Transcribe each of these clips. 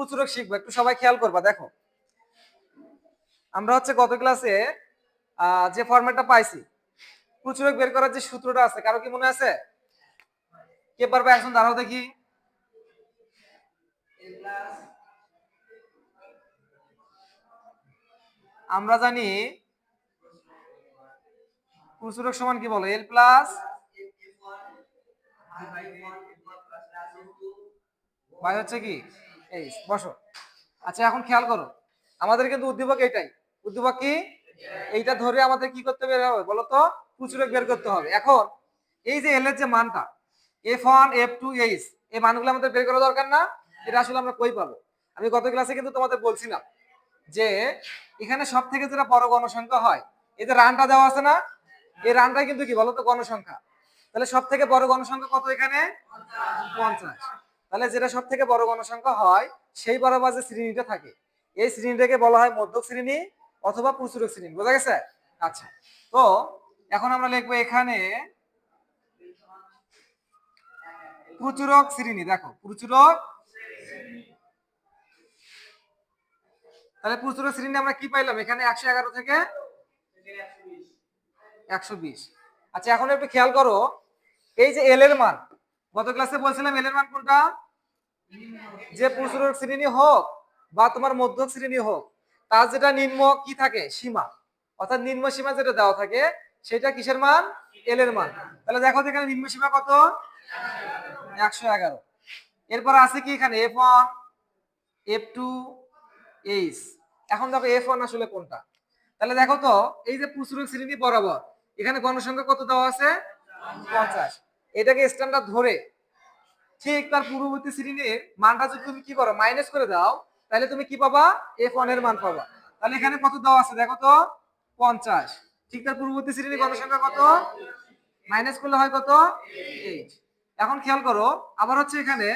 প্রচুরক শিখব, একটু সবাই খেয়াল করবা, দেখো। আমরা হচ্ছে গত ক্লাসে যে ফরম্যাটটা পাইছি, প্রচুরক বের করার যে সূত্রটা আছে, কারও কি মনে আছে? কে পারবে একজন দাঁড়াও দেখি। আমরা জানি, প্রচুরক সমান কি বলো? এল প্লাস বাই হচ্ছে কি? এই, বসো। আচ্ছা এখন খেয়াল করো। আমাদের কিন্তু উদ্দীপক এটাই। উদ্দীপক কি? এইটা ধরে আমাদের কি করতে বের হবে? বলো তো প্রচুরক বের করতে হবে। এখন, এই যে এল এর যে মানটা F one F two H এই মানগুলো আমাদের বের করা দরকার না? এটা আসলে আমরা কই পাবো? আমি গত ক্লাসে কিন্তু তোমাদের বলছিলাম যে, এখানে সব থেকে যেটা বড় গণসংখ্যা হয়, এই যে রানটা দেওয়া আছে না? এই রানটা কিন্তু কি বলতো গণসংখ্যা? তাহলে সব থেকে বড় গণসংখ্যা কত এখানে? পঞ্চাশ। তাহলে যেটা সব থেকে বড় গণসংখ্যা হয়, সেই বরাবর যে শ্রেণীটা থাকে, এই শ্রেণীটাকে বলা হয় মধ্যক শ্রেণি অথবা প্রচুরক শ্রেণি। বোঝা গেছে? আচ্ছা। তো, এখন আমরা লিখব এখানে প্রচুরক শ্রেণি। দেখো প্রচুরক তাহলে প্রচুরক শ্রেণি আমরা কি পাইলাম? এখানে একশো এগারো থেকে একশো বিশ। আচ্ছা এখন একটু খেয়াল করো, এই যে এল এর মান, গত ক্লাসে বলছিলাম এল এর মান কোনটা? যে প্রচুরক শ্রেণি হোক বা তোমার মধ্যক শ্রেণি হোক, তার যেটা নিম্ন কি থাকে? সীমা। অর্থাৎ নিম্ন সীমা যেটা দেওয়া থাকে, সেটা কিসের মান? এল এর মান। তাহলে দেখো এখানে নিম্ন সীমা কত? একশো এগারো। এরপর আছে কি এখানে? F one F two H এখন দেখো এফ ওয়ান আসলে কোনটা? তাহলে দেখো তো, এই যে প্রচুরক শ্রেণি বরাবর, এখানে গণসংখ্যা কত দেওয়া আছে? পঞ্চাশ। এটাকে স্ট্যান্ডার্ড ধরে ঠিক তার পূর্ববর্তী শ্রেণির মানটা যদি তুমি কি করো মাইনাস করে দাও, তাহলে তুমি কি পাবা? এফ ওয়ানের মান পাবা। তাহলে এখানে কত দেওয়া আছে? দেখো তো, পঞ্চাশ। ঠিক তার পূর্ববর্তী শ্রেণির গণসংখ্যা কত? মাইনাস করলে হয় কত? এইট এখন খেয়াল করো, আবার হচ্ছে এখানে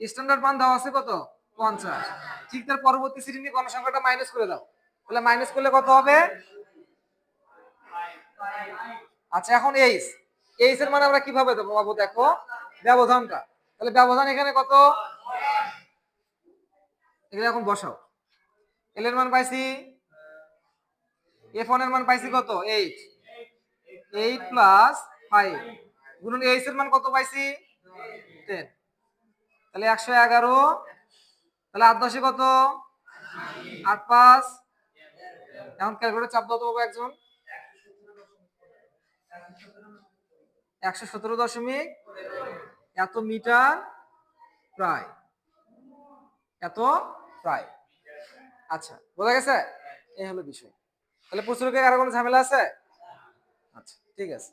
স্ট্যান্ডার্ড মান দেওয়া আছে কত? পঞ্চাশ। ঠিক তার পরবর্তী শ্রেণির গণসংখ্যাটা মাইনাস করে দাও। তাহলে মাইনাস করলে কত হবে? আচ্ছা এখন এইচ এইচ এর মানে আমরা কীভাবে দেবো? বাবু দেখো। ব্যবধানটা। তাহলে ব্যবধান এখানে কত? এখানে এখন বসাও। এল এর মান পাইছি? এফ ওয়ানের মান পাইছি কত? এইট এইট প্লাস ফাইভ গুণন এইচ এর মান কত পাইছি? টেন তাহলে একশো এগারো। তাহলে আট দশে কত? আট পাঁচ। এখন ক্যালকুলেটর চাপ দাও তো একজন। একশো সতেরো দশমিক এত মিটার প্রায়। এত প্রায়। আচ্ছা বোঝা গেছে? এই হলো বিষয়। তাহলে প্রচুরকে আর কোনো ঝামেলা আছে? আচ্ছা ঠিক আছে।